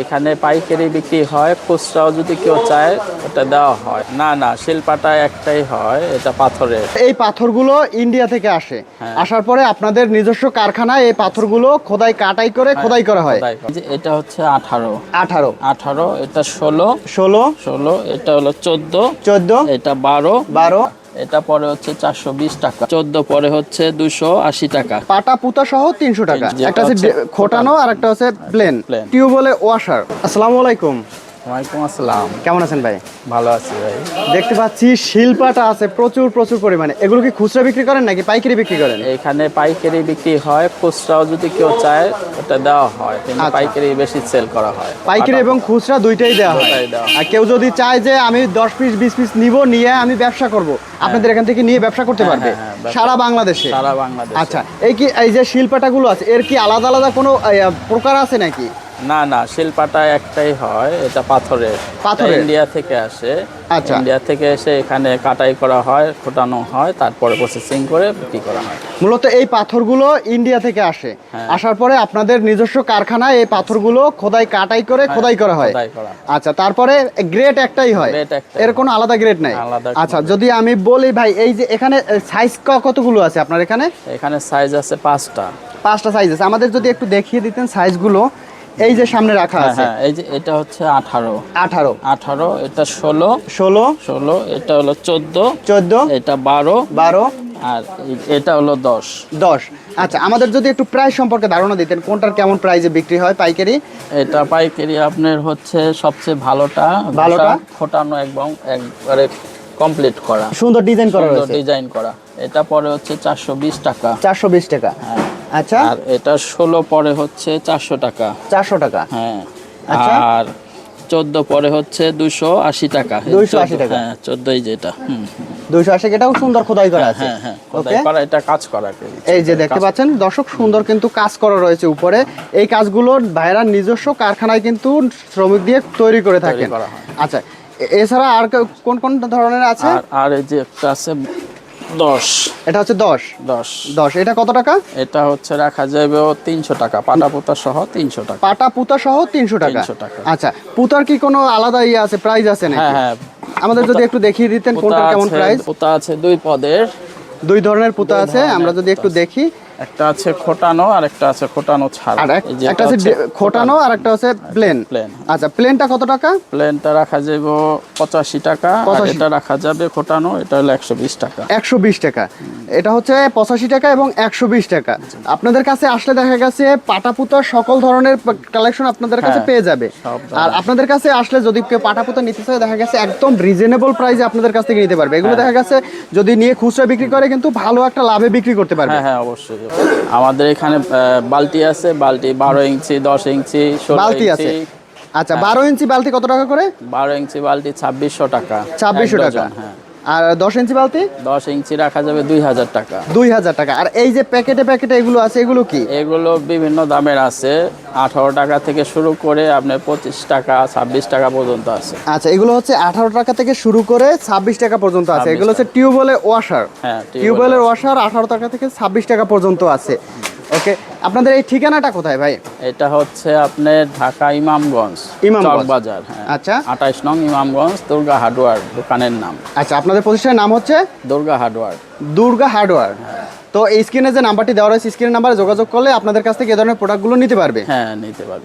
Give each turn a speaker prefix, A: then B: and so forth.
A: এখানে পাইকারি বিক্রি হয় খুচরাও যদি কেউ চায় ওটা দেওয়া হয়। না না শিল্পাটা একটাই হয় এটা পাথরের।
B: এই পাথরগুলো ইন্ডিয়া থেকে আসে।
A: হ্যাঁ।
B: আসার পরে আপনাদের নিজস্ব কারখানায় এই পাথরগুলো খোদাই কাটাই করে খোদাই করা হয়।
A: খোদাই করা। যে এটা হচ্ছে আঠারো।
B: আঠারো।
A: আঠারো এটা ষোলো।
B: ষোলো।
A: ষোলো এটা হলো চোদ্দ।
B: চোদ্দ।
A: এটা বারো।
B: বারো।
A: এটা পরে হচ্ছে চারশো বিশ টাকা। চোদ্দ পরে হচ্ছে দুশো আশি টাকা।
B: পাটা পুতা সহ তিনশো টাকা। একটা হচ্ছে খোটানো আর একটা হচ্ছে প্লেন
A: Plain।
B: টিউবওয়েলে ওয়াশার আসসালামু আলাইকুম।
A: ওয়ালাইকুম আসসালাম।
B: কেমন আছেন ভাই?
A: ভালো আছি ভাই।
B: দেখতে পাচ্ছি শিল্পাটা আছে প্রচুর প্রচুর পরিমাণে। এগুলো কি খুচরা বিক্রি করেন নাকি পাইকারি বিক্রি করেন?
A: এখানে পাইকারি বিক্রি হয় খুচরাও যদি কেউ চায় ওটা দেওয়া হয়। কিন্তু
B: আচ্ছা।
A: পাইকারি বেশি সেল করা হয়।
B: পাইকারি এবং খুচরা দুইটাই দেওয়া হয়।
A: হয়।
B: আর কেউ যদি চায় যে আমি দশ পিস বিশ পিস নিব নিয়ে আমি ব্যবসা করব আপনাদের এখান থেকে নিয়ে ব্যবসা করতে
A: হ্যাঁ,
B: পারবে?
A: হ্যাঁ, হ্যাঁ,
B: সারা বাংলাদেশে?
A: সারা বাংলাদেশ।
B: আচ্ছা এই কি এই যে শিল্পাটাগুলো আছে এর কি আলাদা আলাদা কোনো প্রকার আছে নাকি?
A: না না শিল্পাটা একটাই হয় এটা পাথরের। পাথর ইন্ডিয়া থেকে আসে।
B: আচ্ছা।
A: ইন্ডিয়া থেকে এসে এখানে কাটাই করা হয় ফোটানো হয় তারপরে প্রসেসিং করে বিক্রি করা হয়।
B: মূলত এই পাথরগুলো ইন্ডিয়া থেকে আসে।
A: হ্যাঁ।
B: আসার পরে আপনাদের নিজস্ব কারখানায় এই পাথরগুলো খোদাই কাটাই করে খোদাই করা হয়। আচ্ছা তারপরে গ্রেড একটাই হয়। এর কোনো আলাদা গ্রেড নাই? আচ্ছা যদি আমি বলি ভাই এই যে এখানে সাইজ কতগুলো আছে আপনার এখানে?
A: এখানে সাইজ আছে পাঁচটা।
B: পাঁচটা সাইজ আছে। আমাদের যদি একটু দেখিয়ে দিতেন সাইজগুলো এই যে সামনে রাখা
A: হ্যাঁ
B: আছে।
A: হ্যাঁ এই যে এটা হচ্ছে আঠারো।
B: আঠারো।
A: আঠারো এটা ষোলো।
B: ষোলো।
A: ষোলো এটা হলো চোদ্দ।
B: চোদ্দ।
A: এটা বারো।
B: বারো।
A: আর এটা হলো দশ।
B: দশ। আচ্ছা আমাদের যদি একটু প্রাইস সম্পর্কে ধারণা দিতেন কোনটার কেমন প্রাইসে বিক্রি হয় পাইকারি?
A: এটা পাইকারি আপনার হচ্ছে সবচেয়ে ভালোটা
B: ভালোটা?
A: ফোটানো একদম একবারে কমপ্লিট করা।
B: সুন্দর ডিজাইন করা
A: সুন্দর ডিজাইন করা। এটা পরে হচ্ছে চারশো বিশ টাকা।
B: চারশো বিশ টাকা।
A: হ্যাঁ।
B: আচ্ছা।
A: আর এটা ষোলো পরে হচ্ছে চারশো টাকা।
B: চারশো টাকা।
A: হ্যাঁ।
B: আচ্ছা।
A: আর চোদ্দ পরে হচ্ছে দুশো আশি টাকা।
B: 280 টাকা।
A: হ্যাঁ চোদ্দই যেটা। হুম।
B: দুইশো আশি এটাও সুন্দর খোদাই করা আছে।
A: হ্যাঁ হ্যাঁ এটা কাজ করা
B: এই যে দেখতে পাচ্ছেন দর্শক সুন্দর কিন্তু কাজ করা রয়েছে উপরে। এই কাজগুলো ভাইরা নিজস্ব কারখানায় কিন্তু শ্রমিক দিয়ে তৈরি করে থাকেন। আচ্ছা এছাড়া আর কোন কোন ধরনের আছে?
A: আর এই যে একটা আছে দশ।
B: এটা হচ্ছে দশ?
A: দশ।
B: দশ। এটা কত টাকা?
A: এটা হচ্ছে রাখা যাবে তিনশো টাকা। পাটা পুতা সহ তিনশো টাকা।
B: পাটা পুতা সহ তিনশো টাকা।
A: 300 টাকা।
B: আচ্ছা পুতার কি কোনো আলাদা ইয়ে আছে প্রাইস আছে
A: হ্যাঁ হ্যাঁ।
B: আমাদের যদি একটু দেখিয়ে দিতেন কোনটা কেমন প্রাইস
A: পুতা আছে দুই পদের।
B: দুই ধরনের পুতা আছে আমরা যদি একটু দেখি।
A: একটা আছে খোটানো আর একটা আছে খোটানো ছাড়া।
B: একটা আছে খোটানো আর একটা হচ্ছে প্লেন
A: প্লেন
B: আচ্ছা প্লেনটা কত টাকা?
A: প্লেনটা রাখা যাবে পঁচাশি টাকা আর এটা রাখা যাবে খোটানো এটা হলো একশো বিশ টাকা।
B: একশো বিশ টাকা। এটা হচ্ছে পঁচাশি টাকা এবং একশো বিশ টাকা। আপনাদের কাছে আসলে দেখা গেছে পাটাপুতার সকল ধরনের কালেকশন আপনাদের কাছে
A: হ্যাঁ,
B: পেয়ে যাবে। আর আপনাদের কাছে আসলে যদি কেউ পাটাপুতা নিতে চায় দেখা গেছে একদম রিজনেবল প্রাইসে আপনাদের কাছ থেকে নিতে পারবে। এগুলো
A: হ্যাঁ।
B: দেখা গেছে যদি নিয়ে খুচরা বিক্রি করে কিন্তু ভালো একটা লাভে বিক্রি করতে পারবে।
A: হ্যাঁ হ্যাঁ অবশ্যই। আমাদের এখানে আহ, বালতি আছে বালতি বারো ইঞ্চি দশ ইঞ্চি
B: বালতি আছে। আচ্ছা বারো ইঞ্চি বালতি কত টাকা করে?
A: বারো ইঞ্চি বালতি ছাব্বিশশো টাকা
B: ছাব্বিশশো টাকা।
A: হ্যাঁ।
B: আর দশ ইঞ্চি বালতি?
A: দশ ইঞ্চি রাখা যাবে দুই হাজার টাকা।
B: দুই হাজার টাকা। আর এই যে প্যাকেটে প্যাকেটে এগুলো আছে এগুলো কি?
A: এগুলো বিভিন্ন দামের আছে। আঠারো টাকা থেকে শুরু করে আপনার পঁচিশ টাকা ছাব্বিশ টাকা পর্যন্ত আছে।
B: আচ্ছা এগুলো হচ্ছে আঠারো টাকা থেকে শুরু করে ছাব্বিশ টাকা পর্যন্ত আছে। এগুলো হচ্ছে টিউবওয়েলের ওয়াশার
A: হ্যাঁ, টিউবওয়েলের
B: ওয়াশার আঠারো টাকা থেকে ছাব্বিশ টাকা পর্যন্ত আছে। ওকে আপনাদের এই ঠিকানাটা কোথায় ভাই?
A: এটা হচ্ছে আপনার ঢাকা ইমামগঞ্জ
B: ইমামগঞ্জ।
A: বাজার হ্যাঁ।
B: আচ্ছা।
A: আঠাইশ নং ইমামগঞ্জ দুর্গা হার্ডওয়ার দোকানের নাম।
B: আচ্ছা আপনাদের প্রতিষ্ঠানের নাম হচ্ছে?
A: দুর্গা হার্ডওয়ার।
B: দুর্গা হার্ডওয়্যার তো এই স্ক্রিনে যে নাম্বারটি দেওয়া রয়েছে স্ক্রিনের নাম্বারে যোগাযোগ করলে আপনাদের কাছ থেকে এ ধরনের প্রোডাক্টগুলো নিতে পারবে?
A: হ্যাঁ নিতে পারবে।